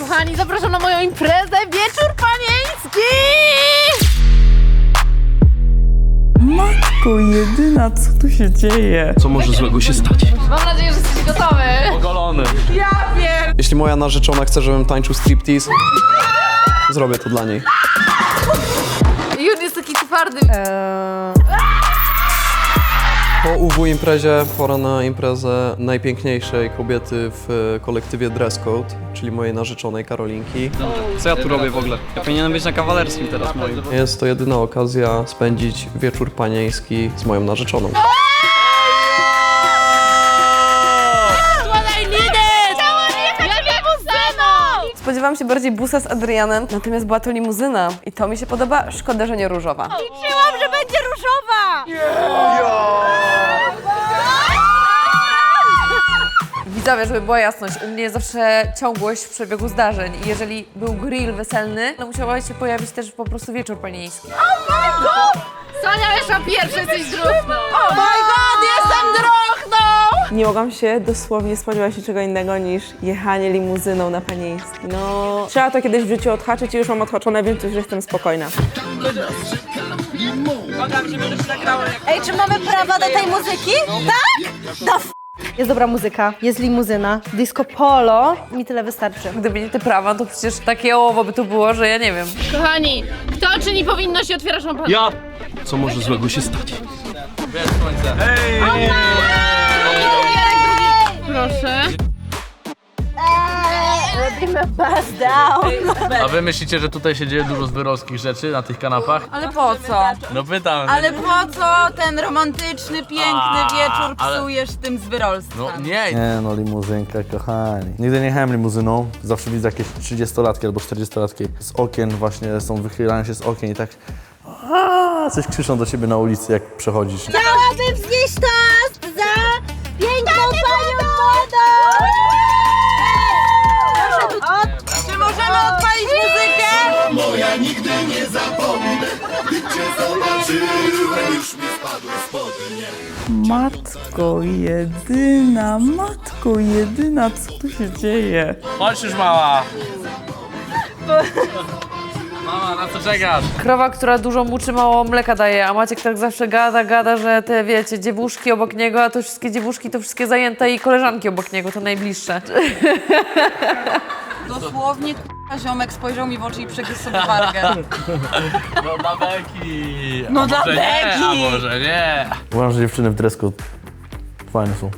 Kochani, zapraszam na moją imprezę Wieczór Panieński! Matko jedyna, co tu się dzieje? Co może złego się stać? Mam nadzieję, że jesteście gotowy. Ogolony. Jeśli moja narzeczona chce, żebym tańczył striptease, zrobię to dla niej. Jun jest taki twardy. Po UW imprezie pora na imprezę najpiękniejszej kobiety w kolektywie Dress Code, czyli mojej narzeczonej Karolinki. Co ja tu robię w ogóle? Ja powinienem być na kawalerskim teraz moim. Jest to jedyna okazja spędzić wieczór panieński z moją narzeczoną. Spodziewałam się bardziej busa z Adrianem, natomiast była to limuzyna. I to mi się podoba, szkoda, że nie różowa. Liczyłam, że będzie różowa! Widzowie, żeby była jasność, u mnie jest zawsze ciągłość w przebiegu zdarzeń. I jeżeli był grill weselny, to musiała się pojawić też po prostu wieczór panieński. Sonia weszła pierwsza, jesteś druhną. Oh my god, jestem druhną! Nie mogłam się dosłownie spodziewać niczego innego niż jechanie limuzyną na panieński. No, trzeba to kiedyś w życiu odhaczyć i już mam odhaczone, więc już jestem spokojna. Ej, czy mamy prawa do tej muzyki? Tak? Da f- Jest dobra muzyka, jest limuzyna, disco polo, mi tyle wystarczy. Gdyby nie te prawa, to przecież takie ołowo by tu było, że ja nie wiem. Kochani, kto czyni powinność i otwiera szampan? Ja! Co może złego się stać? Proszę. Buzz down. A wy myślicie, że tutaj się dzieje dużo zbyrowskich rzeczy na tych kanapach? Ale po co? No pytam. Ale po co ten romantyczny, piękny A, wieczór ale- psujesz tym zwyrolstwem? No nie, Nie no, limuzynka, kochani. Nigdy nie jechałem limuzyną. Zawsze widzę jakieś 30-latki albo 40-latki z okien właśnie, są wychylają się z okien i tak a, coś krzyczą do ciebie na ulicy, jak przechodzisz. Chciałabym wznieść toast za piękną panią młodą! Muzykę? Matko jedyna, matko jedyna, co tu się dzieje? chodź już mała. Mama, na co czekasz? Krowa, która dużo muczy, mało mleka daje, a Maciek tak zawsze gada, gada, że te, wiecie, dziewuszki obok niego, a to wszystkie dziewuszki to wszystkie zajęte i koleżanki obok niego, to najbliższe. Dosłownie k***a, ziomek spojrzał mi w oczy i przegryzł sobie wargę. No dla beki. No dla może Nie, beki. a może nie. Uważam, że dziewczyny w dresku fajne są.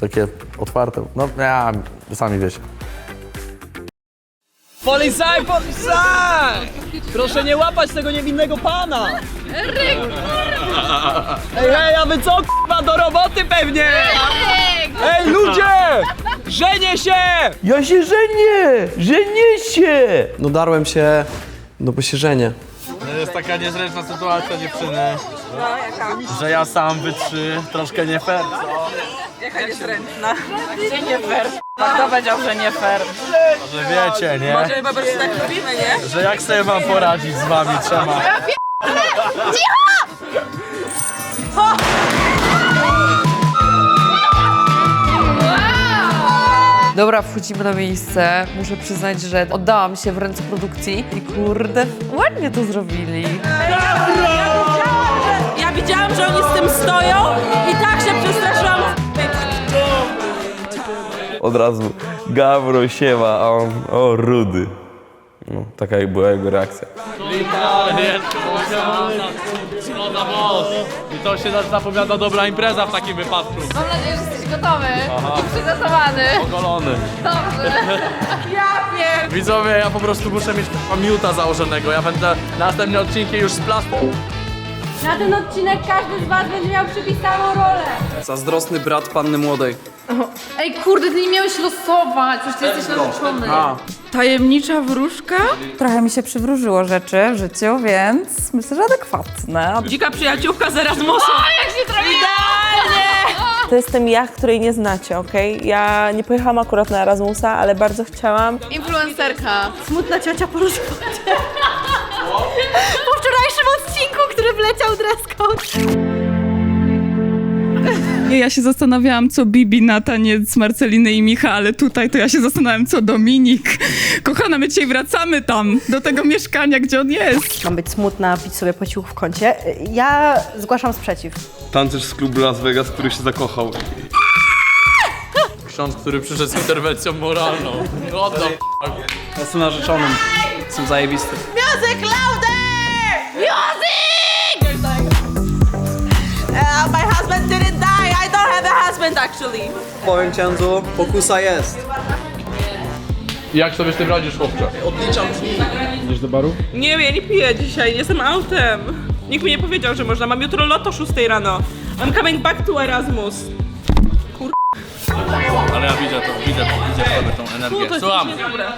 Takie otwarte. No ja, sami wiecie. Policaj, policaj! Proszę nie łapać tego niewinnego pana! Ej, hej, a wy co k***a, do roboty pewnie! Ej, ludzie! Żenię się! Ja się żenię! Żenię się! No darłem się, no bo się żenię. To jest taka niezręczna sytuacja dziewczyny. Że ja sam wytrzy, troszkę nie fair, co? Jaka niezręczna. Gdzie nie fair? Kto powiedział, że nie fair? Że wiecie, nie? Może chyba po prostu tak robimy, nie? Że jak sobie mam poradzić z wami trzema? Dobra, wchodzimy na miejsce. Muszę przyznać, że oddałam się w ręce produkcji i kurde, ładnie to zrobili. Ja widziałam, że oni z tym stoją i tak się przestraszyłam. Od razu Gawro siewa, a on, o rudy. No, taka była jego reakcja. I to się zapowiada dobra impreza w takim wypadku. Mam nadzieję, że jesteś gotowy i przygotowany. Ogolony. Dobrze. Widzowie, ja po prostu muszę mieć miuta założonego. Ja będę następne odcinki już z plastu. Na ten odcinek każdy z was będzie miał przypisaną rolę. Zazdrosny brat panny młodej. Ej, kurde, ty nie miałeś losować, przecież ty jesteś narzeczony. Tajemnicza wróżka? Trochę mi się przywróżyło rzeczy w życiu, więc myślę, że adekwatne. Dzika przyjaciółka z Erasmusa. Jak się trafi? To jestem ja, której nie znacie, okej? Ja nie pojechałam akurat na Erasmusa, ale bardzo chciałam. Influencerka. Smutna ciocia po rozwodzie. Po wczorajszym odcinku, który wleciał dress code. Nie, ja się zastanawiałam, co Bibi na taniec Marceliny i Micha, ale tutaj to ja się zastanawiam, co Dominik. Kochana, my dzisiaj wracamy tam, do tego mieszkania, gdzie on jest. Mam być smutna, pić sobie po cichu w kącie. Ja zgłaszam sprzeciw. Tancerz z klubu Las Vegas, który się zakochał. Ksiądz, który przyszedł z interwencją moralną. Oddam. Jestem narzeczonym. Są zajebisty. Actually. Powiem księdzu, pokusa jest. Jak sobie z tym radzisz, chłopcze? Odliczam dni. Idziesz do baru? Nie, ja nie piję dzisiaj, jestem autem. Nikt mi nie powiedział, że można. Mam jutro loto 6 rano. I'm coming back to Erasmus. Ale ja widzę to, widzę to, widzę w tobie tą energię. Słucham. Dobra.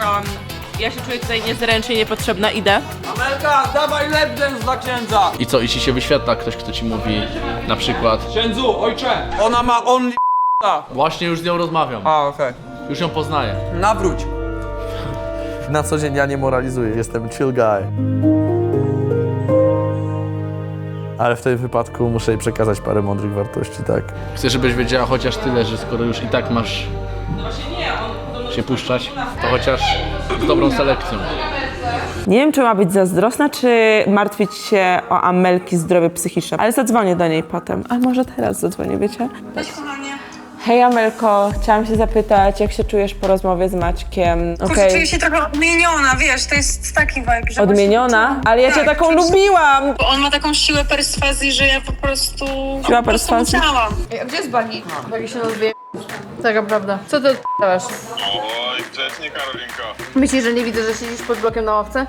Um, ja się czuję tutaj niezręcznie, niepotrzebna, idę. Amelka, dawaj lap dance dla księdza. I co, i ci się wyświetla ktoś, kto ci mówi na przykład Księdzu, ojcze. Ona ma only Właśnie już z nią rozmawiam, A, okej. już ją poznaję. Nawróć. Na co dzień ja nie moralizuję, jestem chill guy. Ale w tym wypadku muszę jej przekazać parę mądrych wartości, tak? Chcę, żebyś wiedziała chociaż tyle, że skoro już i tak masz się puszczać, to chociaż z dobrą selekcją. Nie wiem, czy ma być zazdrosna, czy martwić się o Amelki zdrowie psychiczne, ale zadzwonię do niej potem. A może teraz zadzwonię, wiecie? Cześć, kochanie. Hej Amelko, chciałam się zapytać, jak się czujesz po rozmowie z Maćkiem? Kurczę, czuję się trochę odmieniona, wiesz, to jest taki vibe, że Odmieniona? Ale ja cię Tak, taką czuję się- lubiłam! Bo on ma taką siłę perswazji, że ja po prostu... Siła po prostu perswazji? musiałam. Ej, a gdzie jest Bagi? Bagi się nazwie. Taka prawda. Co ty odpalasz? Oj, grzecznie Karolinko. Myślisz, że nie widzę, że siedzisz pod blokiem na ławce?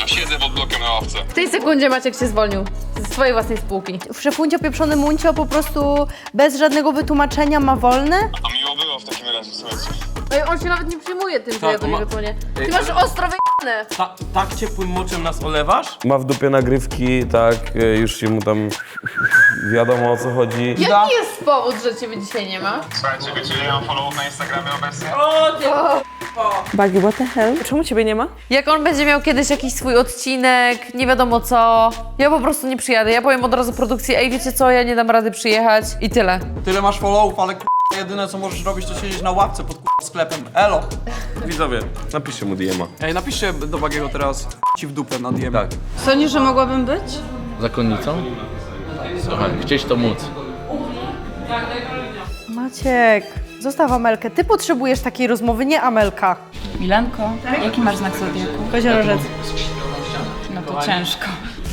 No siedzę pod blokiem na ławce. W tej sekundzie Maciek się zwolnił. Z swojej własnej spółki. Szefuncio pieprzony muncio po prostu bez żadnego wytłumaczenia ma wolne? A miło było w takim razie, słuchajcie. Ej, on się nawet nie przejmuje tym, że Tak, ja do ma- niego dzwonię. Ty masz ostro wyjebane. Ta, tak ciepłym moczem nas olewasz? Ma w dupie nagrywki, tak, y, już się mu tam wiadomo o co chodzi. Jaki jest powód, że ciebie dzisiaj nie ma? Słuchajcie, wiecie, ile ja mam followów na Instagramie obecnie? Bagi, what the hell? Czemu ciebie nie ma? Jak on będzie miał kiedyś jakiś swój odcinek, nie wiadomo co, ja po prostu nie przyjadę. Ja powiem od razu produkcji, ej wiecie co, ja nie dam rady przyjechać i tyle. Tyle masz followów, ale k***a, jedyne co możesz robić to siedzieć na ławce pod k***a, sklepem. Elo. Widzowie, napiszcie mu DM-a. Ej, napiszcie do Bagiego teraz ci w dupę na DM. Tak. Sądzisz, że mogłabym być? Zakonnicą? Słuchaj, chcieć to móc. Maciek, zostaw Amelkę. Ty potrzebujesz takiej rozmowy, nie Amelka. Milanko, jaki masz znak zodiaku? Koziorożec. No to ciężko.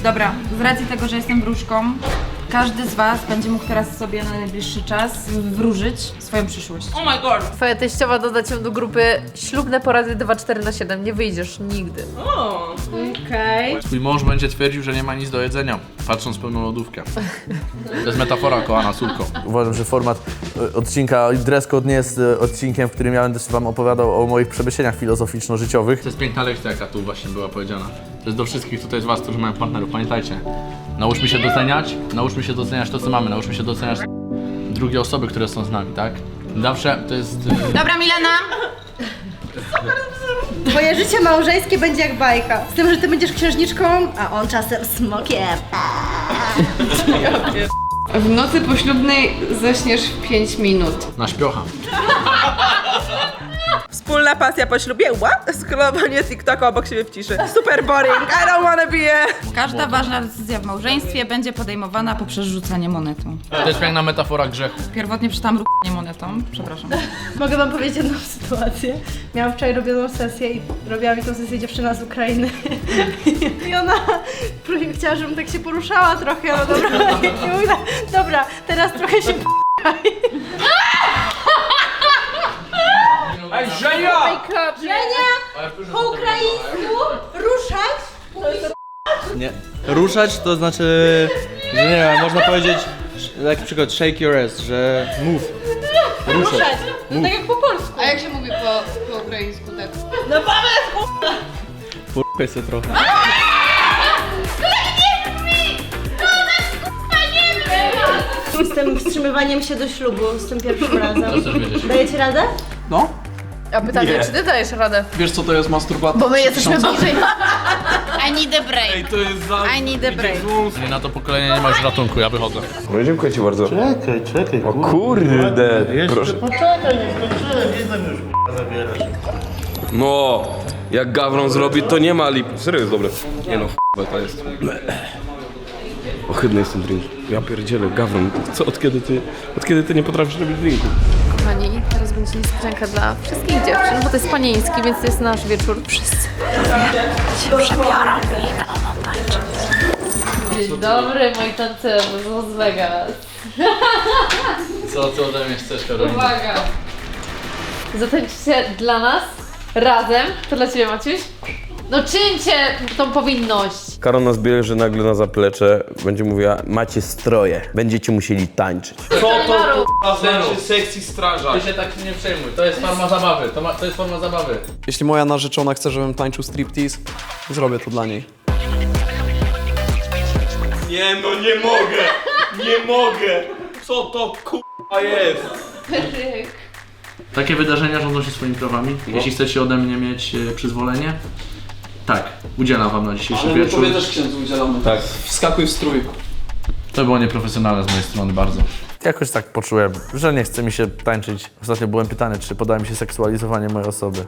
Dobra, z racji tego, że jestem wróżką, każdy z was będzie mógł teraz sobie na najbliższy czas wróżyć swoją przyszłość. Oh my god! Twoja teściowa doda cię do grupy ślubne porady 2-4 na 7 Nie wyjdziesz nigdy. Okej. Twój mąż będzie twierdził, że nie ma nic do jedzenia, patrząc pełną lodówkę. To jest metafora, kochana córko. Uważam, że format e, odcinka Dress Code nie jest e, odcinkiem, w którym ja będę wam opowiadał o moich przemyśleniach filozoficzno-życiowych. To jest piękna lekcja, jaka tu właśnie była powiedziana. To jest do wszystkich tutaj z was, którzy mają partnerów. Pamiętajcie, nauczmy się doceniać, nauczmy się doceniać to, co mamy, nauczmy się doceniać drugie osoby, które są z nami, tak? Zawsze to jest... Dobra, Milena! Twoje życie małżeńskie będzie jak bajka. Z tym, że ty będziesz księżniczką, a on czasem smokiem. W nocy poślubnej zaśniesz w 5 minut. Na śpiocha. Wspólna pasja po ślubie? What? Scrollowanie TikToka obok siebie w ciszy. Super boring, I don't wanna be a... Każda ważna decyzja w małżeństwie będzie podejmowana poprzez rzucanie monetą. To jest piękna metafora grzechu. Pierwotnie czytam ruchanie monetą, przepraszam. Mogę wam powiedzieć jedną sytuację. Miałam wczoraj robioną sesję i robiła mi tą sesję dziewczyna z Ukrainy. I ona prosi- chciała, żebym tak się poruszała trochę, no dobra. I mówię, dobra, teraz trochę się Ej, Żenia! Żenia, po ukraińsku ruszać. Nie. Ruszać to znaczy, że nie wiem, można powiedzieć, jak przykład shake your ass, że move. Ruszać. No tak jak po polsku. A jak się mówi po, po ukraińsku tak? Porkaj sobie trochę. Z tym wstrzymywaniem się do ślubu, z tym pierwszym razem. Dajecie radę? No? A pytanie, Nie. czy ty dajesz radę? Wiesz co to jest masturbacja? Bo my jesteśmy bliżej. I need a break. To jest za... I need a break. Nie, na to pokolenie nie ma już ratunku, ja wychodzę. No dziękuję ci bardzo. Czekaj, czekaj. O kurde, proszę. poczekaj, nie skończyłem, wiedzę już zabierasz. No, jak gawron zrobi, to nie ma lip. Serio jest dobre. Nie no, ch**a to jest. Ohydny jest ten drink. Ja pierdzielę, gawron. Co, od kiedy ty, od kiedy ty nie potrafisz robić drinku? Kochani, będzie niespodzianka dla wszystkich dziewczyn, bo to jest panieński, więc to jest nasz wieczór. Wszyscy się przebiorą i będą tańczyć. Dzień dobry, moi tancerze z Las Vegas. Co ty ode mnie chcesz, Karolina? Uwaga! Zatańczycie dla nas, razem. To dla Ciebie, Maciuś. No czyńcie tą powinność. Karol nas bierze nagle na zaplecze, będzie mówiła, macie stroje, będziecie musieli tańczyć. Co to k***a znaczy sexy strażak? Ty się tak nie przejmuj, to jest forma zabawy, to, ma, to jest forma zabawy. Jeśli moja narzeczona chce, żebym tańczył striptease, zrobię to dla niej. Nie no, nie mogę! Nie mogę! Co to k***a jest? Takie wydarzenia rządzą się swoimi prawami. No. Jeśli chcecie ode mnie mieć e, przyzwolenie, tak, udzielam wam na dzisiejszy Ale my wieczór. tobie też księdzu udzielamy. Tak. Wskakuj w strój. To było nieprofesjonalne z mojej strony bardzo. Jakoś tak poczułem, że nie chce mi się tańczyć. Ostatnio byłem pytany, czy podoba mi się seksualizowanie mojej osoby.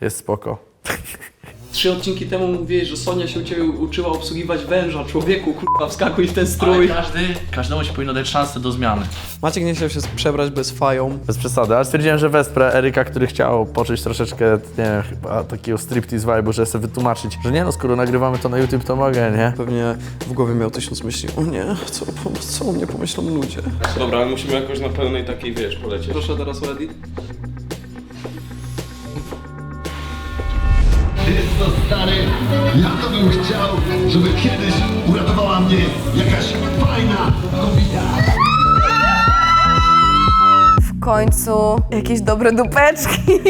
Jest spoko. Trzy odcinki temu mówiłeś, że Sonia się u ciebie uczyła obsługiwać węża. Człowieku, kurwa, wskakuj w ten strój. Ale każdy, każdemu się powinno dać szansę do zmiany. Maciek nie chciał się przebrać bez fają. Bez przesady, ale stwierdziłem, że wesprę Eryka, który chciał poczuć troszeczkę, nie wiem, chyba takiego striptease vibe'u, że sobie wytłumaczyć, że nie no, skoro nagrywamy to na YouTube, to mogę, nie? Pewnie w głowie miał tysiąc myśli. O nie, co, co o mnie pomyślą ludzie? Dobra, ale musimy jakoś na pełnej takiej, wiesz, polecieć. Proszę teraz o edit. Co, stary? Ja to bym chciał, żeby kiedyś uratowała mnie jakaś fajna kobieta. W końcu jakieś dobre dupeczki.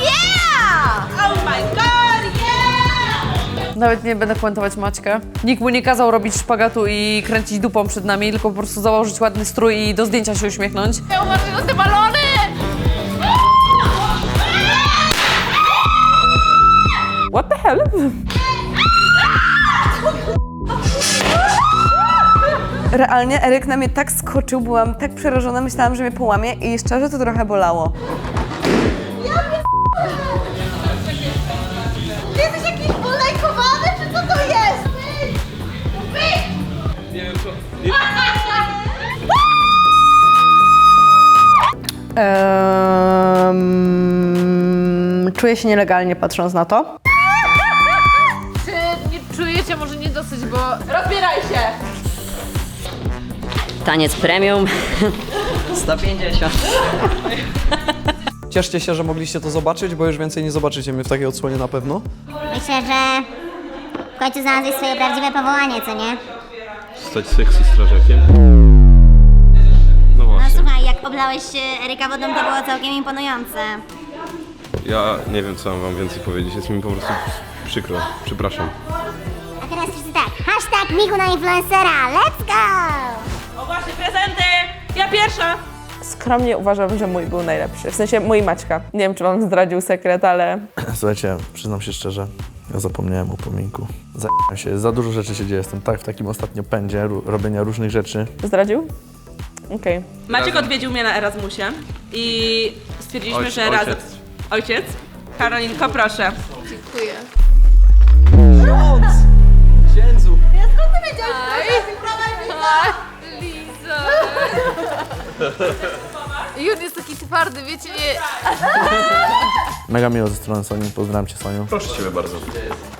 Yeah! Oh my god, yeah! Nawet nie będę komentować Maćka. Nikt mu nie kazał robić szpagatu i kręcić dupą przed nami, tylko po prostu założyć ładny strój i do zdjęcia się uśmiechnąć. Ja uważam na te balony! What the hell? Realnie Eryk na mnie tak skoczył, byłam tak przerażona, myślałam, że mnie połamie i szczerze to trochę bolało. Ty jesteś jakiś polajkowany, czy co to jest? Um, czuję się nielegalnie patrząc na to. Bo... Rozbieraj się! Taniec premium 150. Cieszcie się, że mogliście to zobaczyć, bo już więcej nie zobaczycie mnie w takiej odsłonie na pewno. Myślę, że w końcu znalazłeś swoje prawdziwe powołanie, co nie? Stać sexy strażakiem? No No właśnie. słuchaj, jak oblałeś e, Eryka wodą, to było całkiem imponujące. Ja nie wiem, co mam wam więcej powiedzieć. Jest mi po prostu przykro. Przepraszam. Michu na influencera, let's go! O właśnie, prezenty! Ja pierwsza! Skromnie uważam, że mój był najlepszy. W sensie mój Maćka. Nie wiem, czy wam zdradził sekret, ale... Słuchajcie, przyznam się szczerze, ja zapomniałem o pominku. Zajmę się, za dużo rzeczy się dzieje. Jestem tak w takim ostatnio pędzie robienia różnych rzeczy. Zdradził? Okej. Maciek odwiedził mnie na Erasmusie i stwierdziliśmy, Ojc- że ojciec. razem. Ojciec? Karolinko, proszę. Dziękuję. Księdzu! Że Liza! Jun jest taki twardy, wiecie, nie... Mega miło ze strony Soni, pozdrawiam cię Soniu. Proszę ciebie bardzo.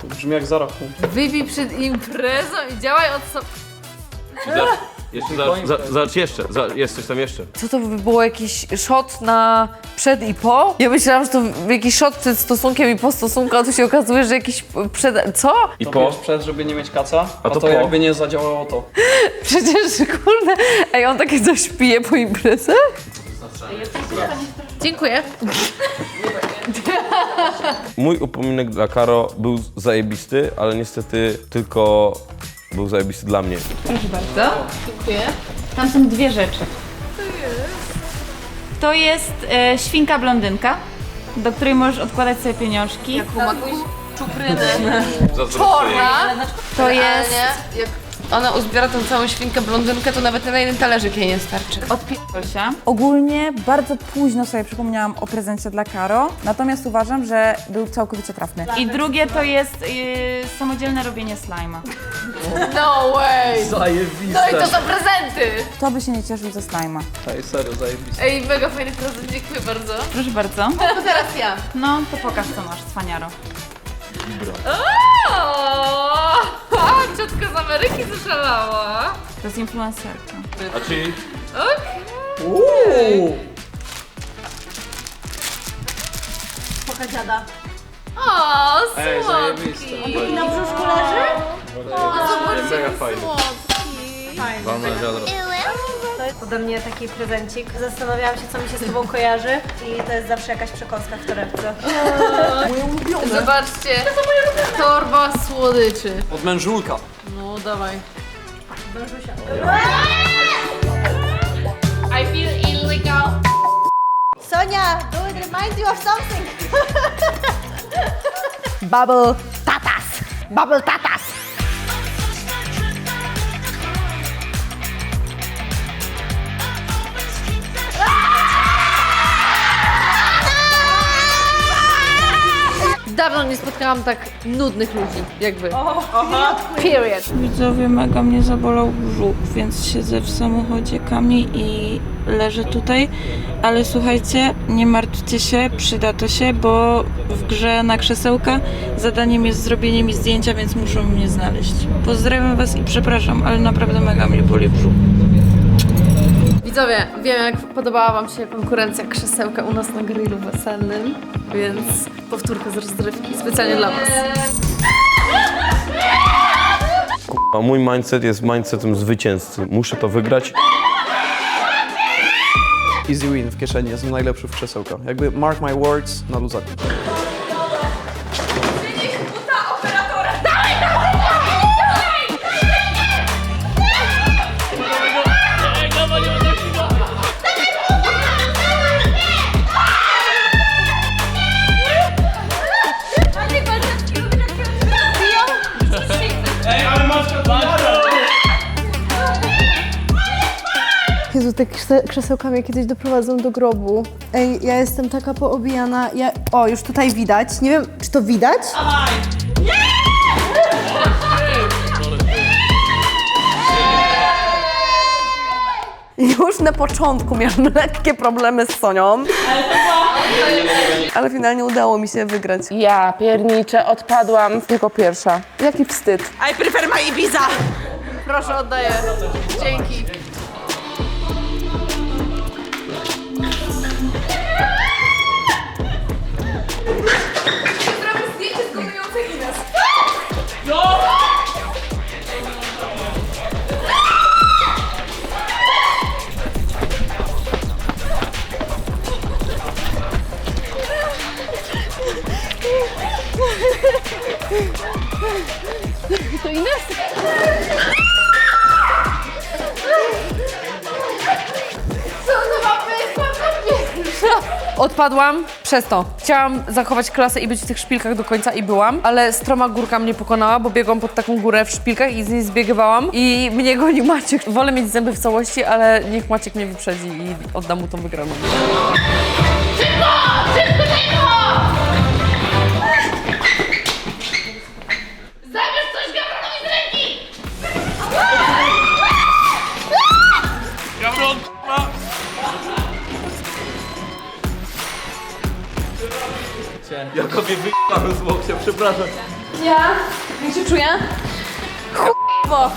Brzmi jak zarachą. Wypij przed imprezą i działaj od so... Jeszcze, za, za, za, jeszcze, za, jest coś tam jeszcze. Co to by było jakiś shot na przed i po? Ja myślałam, że to jakiś shot przed stosunkiem i po stosunku, a tu się okazuje, że jakiś przed... Co? I po? przed, żeby nie mieć kaca, a, A to to, po? jakby nie zadziałało to. Przecież kurde, ej on takie coś pije po imprezach? Dziękuję. Mój upominek dla Karo był zajebisty, ale niestety tylko był zajebisty dla mnie. Proszę bardzo. Dziękuję. Tam są dwie rzeczy. To jest e, świnka blondynka, do której możesz odkładać sobie pieniążki. Maguś? Czupryny. Zazdroszczę Czorna. To jest... Realnie, Jak ona uzbiera tą całą świnkę blondynkę, to nawet na jeden talerzyk jej nie starczy. Odpierdol się. Ogólnie bardzo późno sobie przypomniałam o prezencie dla Karo, natomiast uważam, że był całkowicie trafny. I drugie to jest yy, samodzielne robienie slajma. No way! Zajebiste. No i to są prezenty! Kto by się nie cieszył ze slajma? Ej, serio, zajebiste. Ej, mega fajny prezent, dziękuję bardzo. Proszę bardzo. To teraz ja. No, to pokaż co masz, cwaniaro. O! Ciotka z Ameryki zaszalała. To jest influencerka. A czyli? Uuu. Poka dziada. O, Ej, słodki. zajebiste. Na brzuszku leży? O, zobaczcie, Mega fajnie. słodki. Fajnie. Wiadro. To jest ode mnie taki prezencik. Zastanawiałam się, co mi się z tobą kojarzy i to jest zawsze jakaś przekąska w torebce. Zobaczcie, torba słodyczy. Od mężulka. No, dawaj. Wężusia. I feel illegal. Sonia, do it remind you of something. Bubble tatas. Bubble tatas. Dawno nie spotkałam tak nudnych ludzi, jakby. Period. Widzowie, mega mnie zabolał brzuch, więc siedzę w samochodzie Kami i leżę tutaj. Ale słuchajcie, nie martwcie się, przyda to się, bo w grze na krzesełka zadaniem jest zrobienie mi zdjęcia, więc muszą mnie znaleźć. Pozdrawiam Was i przepraszam, ale naprawdę mega mnie boli brzuch. Widzowie, wiem jak podobała Wam się konkurencja krzesełka u nas na grillu weselnym, więc powtórka z rozrywki specjalnie dla Was. A mój mindset jest mindsetem zwycięzcy. Muszę to wygrać. Easy win w kieszeni, jestem najlepszy w krzesełkach. Jakby mark my words na luzaku. Te krze- krzesełka mnie kiedyś doprowadzą do grobu. Ej, ja jestem taka poobijana. Ja... O, już tutaj widać. Nie wiem, czy to widać? Już na początku miałam lekkie problemy z Sonią. Ale finalnie udało mi się wygrać. Ja pierniczę, odpadłam tylko pierwsza. Jaki wstyd. I prefer my Ibiza. Proszę, oddaję. Dzięki. Travestites comiam felinas. Tô indo assim. Odpadłam przez to. Chciałam zachować klasę i być w tych szpilkach do końca i byłam, ale stroma górka mnie pokonała, bo biegłam pod taką górę w szpilkach i z niej zbiegywałam i mnie gonił Maciek. Wolę mieć zęby w całości, ale niech Maciek mnie wyprzedzi i oddam mu tą wygraną. Zabierz Jakoby wyjechałem z łokcia, przepraszam. Ja? Jak się czuję? Chujowo.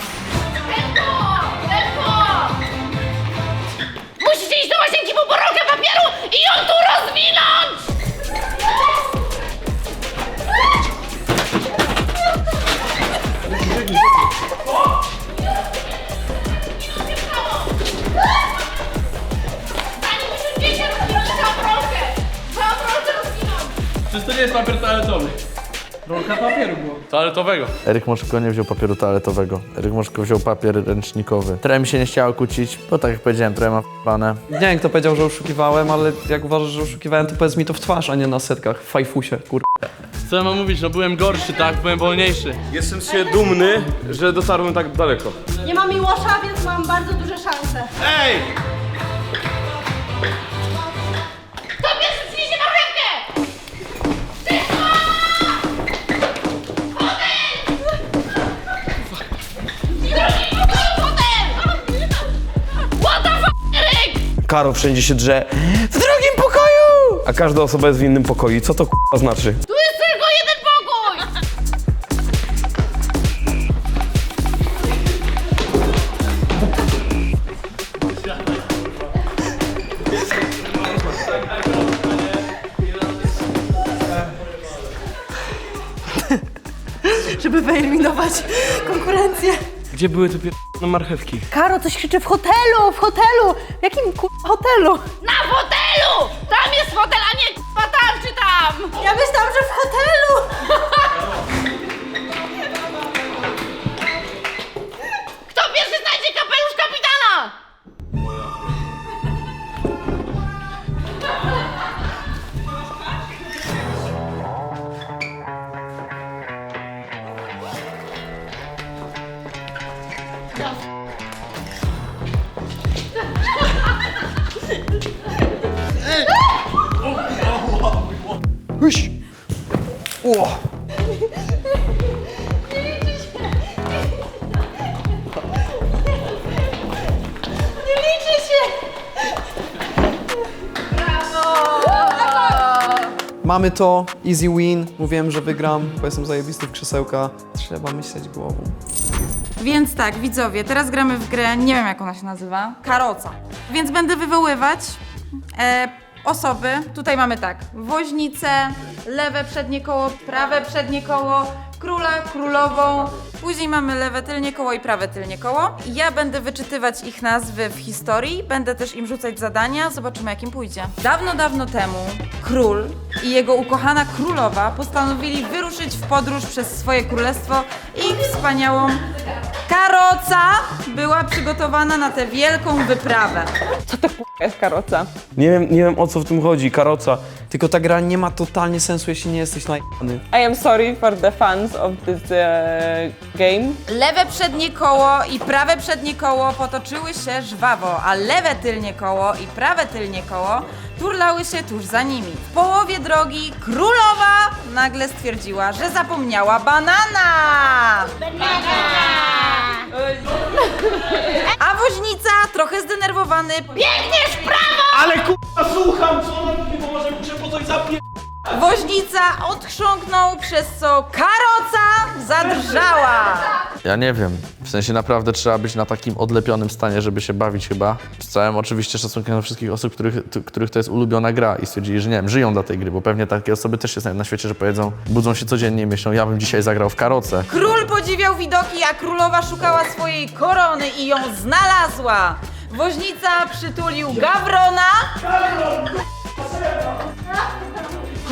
Toaletowego. Eryk Moszko nie wziął papieru toaletowego. Eryk Moszko wziął papier ręcznikowy. Trochę mi się nie chciało kłócić, bo tak jak powiedziałem, trochę mam f***ane. Nie wiem, kto powiedział, że oszukiwałem, ale jak uważasz, że oszukiwałem, to powiedz mi to w twarz, a nie na setkach. W fajfusie, kur... Co ja mam mówić, no byłem gorszy, tak? Byłem wolniejszy. Jestem siebie dumny, że dotarłem tak daleko. Nie mam Miłosza, więc mam bardzo duże szanse. Ej! Karo wszędzie się drze. W drugim pokoju! A każda osoba jest w innym pokoju. Co to k***a znaczy? Tu jest tylko jeden pokój! Żeby wyeliminować konkurencję. Gdzie były te pier... marchewki? Karo, coś krzyczy w hotelu, w hotelu! W jakim ku... hotelu? Na fotelu! Tam jest fotel, a nie k***a tam czy tam! Ja myślałam, że w hotelu! Mamy to, easy win. Mówiłem, że wygram, bo jestem zajebisty w krzesełka. Trzeba myśleć głową. Więc tak, widzowie, teraz gramy w grę, nie wiem jak ona się nazywa. Karoca. Więc będę wywoływać e, osoby. Tutaj mamy tak, woźnicę, lewe przednie koło, prawe przednie koło, króla, królową. Później mamy lewe tylnie koło i prawe tylnie koło. Ja będę wyczytywać ich nazwy w historii, będę też im rzucać zadania, zobaczymy jak im pójdzie. Dawno, dawno temu król i jego ukochana królowa postanowili wyruszyć w podróż przez swoje królestwo i ich wspaniałą karoca była przygotowana na tę wielką wyprawę. Co to k***a jest karoca? Nie wiem, nie wiem o co w tym chodzi. Karoca. Tylko ta gra nie ma totalnie sensu, jeśli nie jesteś najebany. I am sorry for the of this uh, game. Lewe przednie koło i prawe przednie koło potoczyły się żwawo, a lewe tylnie koło i prawe tylnie koło turlały się tuż za nimi. W połowie drogi królowa nagle stwierdziła, że zapomniała banana! A woźnica, trochę zdenerwowany, biegniesz prawo! Ale k***a słucham, co ona mówi, bo może muszę po coś zapie... Woźnica odchrząknął, przez co karoca zadrżała. Ja nie wiem. W sensie naprawdę trzeba być na takim odlepionym stanie, żeby się bawić chyba. Z całym oczywiście szacunkiem dla wszystkich osób, których, t- których to jest ulubiona gra i stwierdzili, że nie wiem, żyją dla tej gry, bo pewnie takie osoby też się znajdą na świecie, że powiedzą, budzą się codziennie i myślą, ja bym dzisiaj zagrał w karocę. Król podziwiał widoki, a królowa szukała swojej korony i ją znalazła. Woźnica przytulił Gawrona.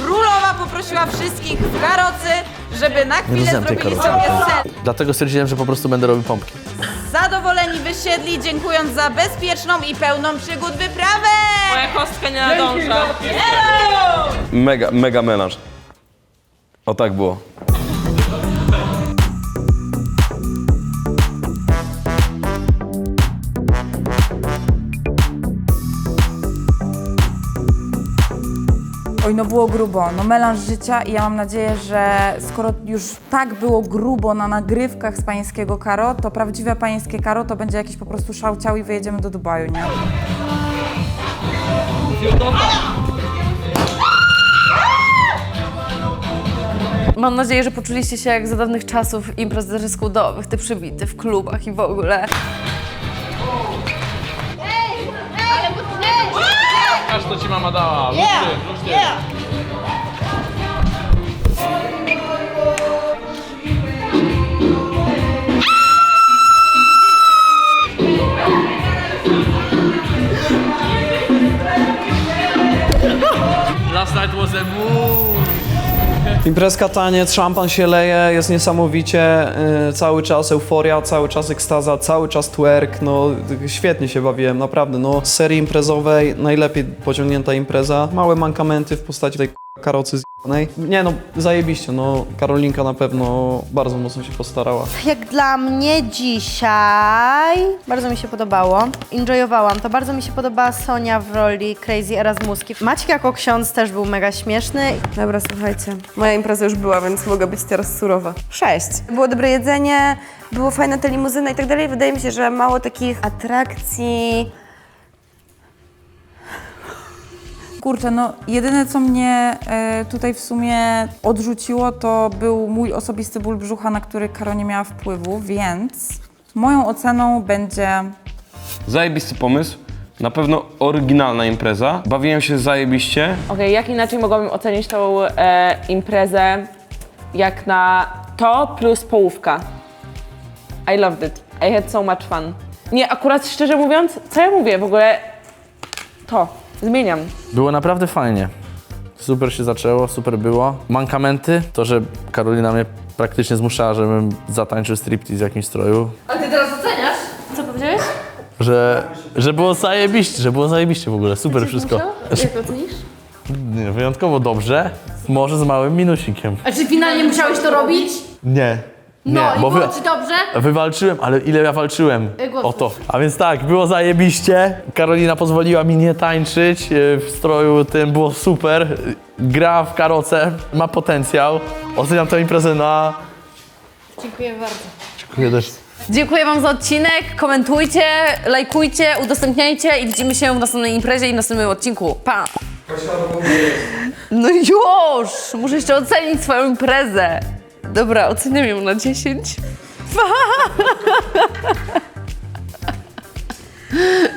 Królowa poprosiła wszystkich w karocy, żeby na chwilę rozumiem tej zrobili karocy. sobie sen. Dlatego stwierdziłem, że po prostu będę robił pompki. Zadowoleni wysiedli, dziękując za bezpieczną i pełną przygód wyprawę. Moja kostka nie nadąża. Hello! Mega, mega melanż. O tak było. Oj, no było grubo. No melanż życia i ja mam nadzieję, że skoro już tak było grubo na nagrywkach z pańskiego karo, to prawdziwe pańskie karo to będzie jakiś po prostu szałciał i wyjedziemy do Dubaju, nie? Mam nadzieję, że poczuliście się jak za dawnych czasów imprez dreskoodowych, te przybity w klubach i w ogóle. Aż to ci mama dała. Ruszcie, ruszcie. Last night was a move. Imprezka, taniec, szampan się leje, jest niesamowicie, yy, cały czas euforia, cały czas ekstaza, cały czas twerk, no świetnie się bawiłem, naprawdę, no z serii imprezowej najlepiej pociągnięta impreza, małe mankamenty w postaci tej karocy zjebanej. Nie no, zajebiście, no Karolinka na pewno bardzo mocno się postarała. Jak dla mnie dzisiaj bardzo mi się podobało. Enjoyowałam to. Bardzo mi się podobała Sonia w roli Crazy Erasmuski. Maciek jako ksiądz też był mega śmieszny. Dobra, słuchajcie. Moja impreza już była, więc mogę być teraz surowa. Sześć. Było dobre jedzenie, było fajne te limuzyny i tak dalej. Wydaje mi się, że mało takich atrakcji. Kurczę, no jedyne co mnie e, tutaj w sumie odrzuciło, to był mój osobisty ból brzucha, na który Karo nie miała wpływu, więc moją oceną będzie Zajebisty pomysł. Na pewno oryginalna impreza. Bawiłem się zajebiście. Okej, jak inaczej mogłabym ocenić tą e, imprezę jak na to plus połówka. I loved it. I had so much fun. Nie, akurat szczerze mówiąc, co ja mówię w ogóle? To. Zmieniam. Było naprawdę fajnie. Super się zaczęło, super było. Mankamenty, to że Karolina mnie praktycznie zmuszała, żebym zatańczył striptease w jakimś stroju. A ty teraz oceniasz? Co powiedziałeś? Że, że było zajebiście, że było zajebiście w ogóle, super wszystko. Jak ocenisz? Nie, wyjątkowo dobrze, może z małym minusikiem. A czy finalnie musiałeś to robić? Nie. Nie, No i bo było wy, ci dobrze? wywalczyłem, ale ile ja walczyłem Y, o to. A więc tak, było zajebiście. Karolina pozwoliła mi nie tańczyć e, w stroju tym, było super. Gra w karoce, ma potencjał. Oceniam tę imprezę na... Dziękuję bardzo. Dziękuję też. Dziękuję Wam za odcinek. Komentujcie, lajkujcie, udostępniajcie i widzimy się w następnej imprezie i w następnym odcinku. Pa! No już! Muszę jeszcze ocenić swoją imprezę. Dobra, oceniam ją na 10.